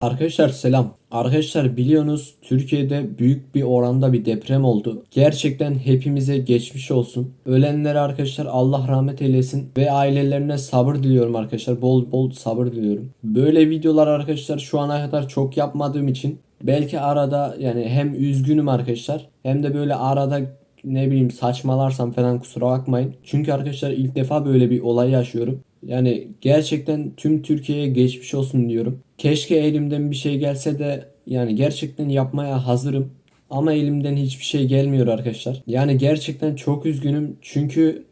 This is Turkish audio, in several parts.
Arkadaşlar selam. Arkadaşlar biliyorsunuz Türkiye'de büyük bir oranda bir deprem oldu. Gerçekten hepimize geçmiş olsun. Ölenlere arkadaşlar Allah rahmet eylesin ve ailelerine sabır diliyorum arkadaşlar. Bol bol sabır diliyorum. Böyle videolar arkadaşlar şu ana kadar çok yapmadığım için belki arada yani hem üzgünüm arkadaşlar hem de böyle arada ne bileyim saçmalarsam falan kusura bakmayın. Çünkü arkadaşlar ilk defa böyle bir olay yaşıyorum. Yani gerçekten tüm Türkiye'ye geçmiş olsun diyorum. Keşke elimden bir şey gelse de yani gerçekten yapmaya hazırım. Ama elimden hiçbir şey gelmiyor arkadaşlar. Yani gerçekten çok üzgünüm. Çünkü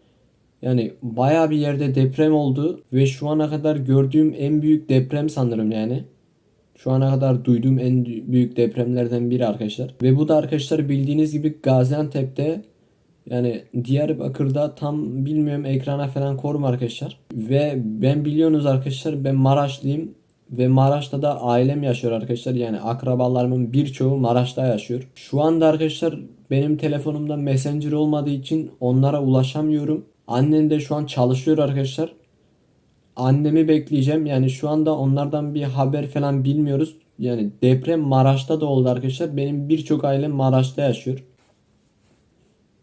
yani baya bir yerde deprem oldu ve şu ana kadar gördüğüm en büyük deprem sanırım yani. Şu ana kadar duyduğum en büyük depremlerden biri arkadaşlar. Ve bu da arkadaşlar bildiğiniz gibi Gaziantep'te yani Diyarbakır'da tam bilmiyorum ekrana falan korum arkadaşlar. Ve ben biliyorsunuz arkadaşlar ben Maraşlıyım. Ve Maraş'ta da ailem yaşıyor arkadaşlar. Yani akrabalarımın birçoğu Maraş'ta yaşıyor. Şu anda arkadaşlar benim telefonumda Messenger olmadığı için onlara ulaşamıyorum. Annem de şu an çalışıyor arkadaşlar. Annemi bekleyeceğim. Yani şu anda onlardan bir haber falan bilmiyoruz. Yani deprem Maraş'ta da oldu arkadaşlar. Benim birçok ailem Maraş'ta yaşıyor.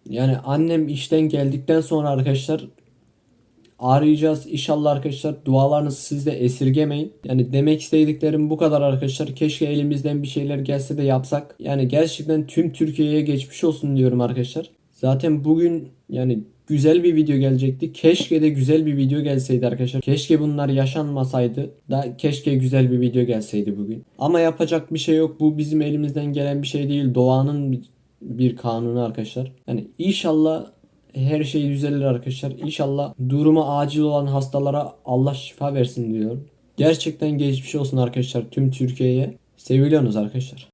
Yani annem işten geldikten sonra arkadaşlar arayacağız. İnşallah arkadaşlar dualarınızı siz de esirgemeyin. Yani demek istediklerim bu kadar arkadaşlar. Keşke elimizden bir şeyler gelse de yapsak. Yani gerçekten tüm Türkiye'ye geçmiş olsun diyorum arkadaşlar. Zaten bugün yani güzel bir video gelecekti. Keşke de güzel bir video gelseydi arkadaşlar. Keşke bunlar yaşanmasaydı da keşke güzel bir video gelseydi bugün. Ama yapacak bir şey yok. Bu bizim elimizden gelen bir şey değil. Doğanın bir, kanunu arkadaşlar. Yani inşallah her şey düzelir arkadaşlar. İnşallah durumu acil olan hastalara Allah şifa versin diyorum. Gerçekten geçmiş olsun arkadaşlar tüm Türkiye'ye. Seviliyorsunuz arkadaşlar.